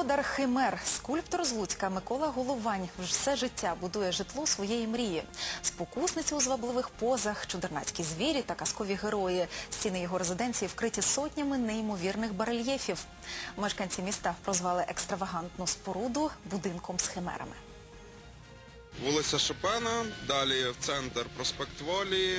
Господар Химер, скульптор з Луцька Микола Головань все життя будує житло своєї мрії. Спокусниці у звабливих позах, чудернацькі звірі та казкові герої. Стіни його резиденції вкриті сотнями неймовірних барельєфів. Мешканці міста прозвали екстравагантну споруду будинком з химерами. Вулиця Шопена, далі в центр проспект Волі,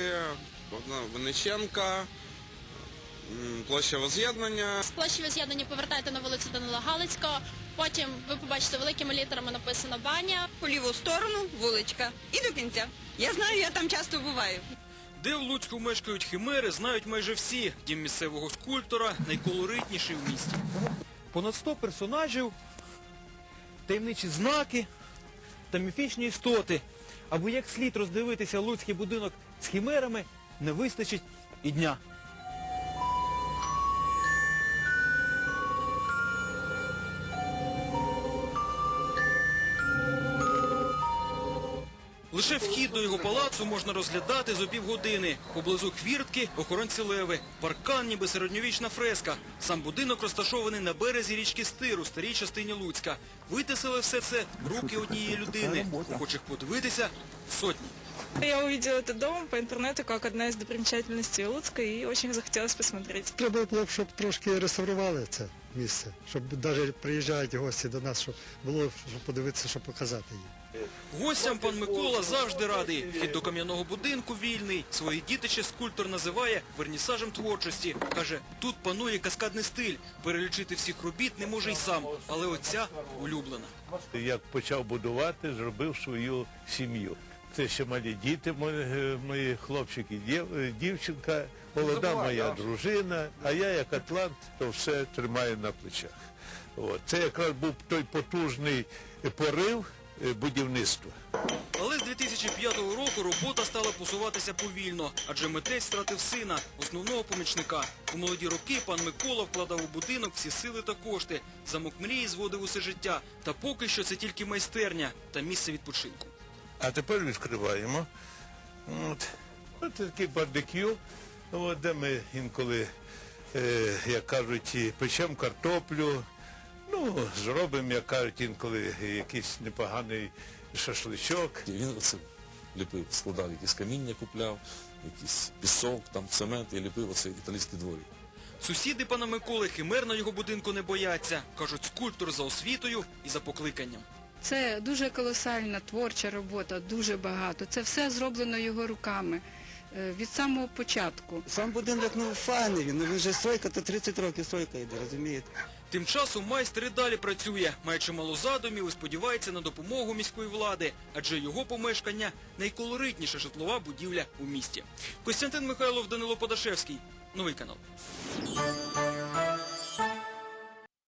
м, площа Воз'єднання. З площі з'єднання повертайте на вулицю Данила Галицького. Потім ви побачите великими літерами написано баня. по ліву сторону, вуличка, і до кінця. Я знаю, я там часто буваю. Де в Луцьку мешкають химери, знають майже всі. Дім місцевого скульптора найколоритніший в місті. Понад 100 персонажів, таємничі знаки та міфічні істоти. Аби як слід роздивитися луцький будинок з хімерами, не вистачить і дня. Лише вхід до його палацу можна розглядати за півгодини. Поблизу хвіртки охоронці леви, паркан, ніби середньовічна фреска. Сам будинок розташований на березі річки Стир у старій частині Луцька. Витисили все це руки однієї людини. Охочих подивитися сотні. Я увидела этот дом по интернету как одна из достопримечательностей Луцка и очень захотелось посмотреть. Треба було б, щоб трошки реставрували це місце, щоб навіть приїжджають гості до нас, щоб було щоб подивитися, щоб показати їм. Гостям пан Микола завжди радий. Вхід до кам'яного будинку вільний. Своє дітище скульптор називає вернісажем творчості. Каже, тут панує каскадний стиль. Перелічити всіх робіт не може й сам, але оця улюблена. Як почав будувати, зробив свою сім'ю. Це ще малі діти, мої, мої хлопчик і дів- е, дівчинка, молода моя дружина, а я як атлант, то все тримаю на плечах. От. Це якраз був той потужний порив будівництва. Але з 2005 року робота стала посуватися повільно, адже митець втратив сина, основного помічника. У молоді роки пан Микола вкладав у будинок всі сили та кошти. Замок мрії зводив усе життя. Та поки що це тільки майстерня та місце відпочинку. А тепер відкриваємо. От. От такий барбекю, от, де ми інколи, е, як кажуть, печемо картоплю. Ну, зробимо, як кажуть, інколи якийсь непоганий шашличок. І Він оце ліпив, складав якісь каміння, купляв, якийсь пісок, там цемент і ліпив оцей італійський дворик. Сусіди пана Миколи химер на його будинку не бояться. Кажуть, скульптор за освітою і за покликанням. Це дуже колосальна творча робота, дуже багато. Це все зроблено його руками від самого початку. Сам будинок ну файний, він, ну, він вже стройка, то 30 років стройка йде, розумієте? Тим часом майстер і далі працює, має чимало задумів і сподівається на допомогу міської влади, адже його помешкання найколоритніша житлова будівля у місті. Костянтин Михайлов, Данило Подашевський. Новий канал.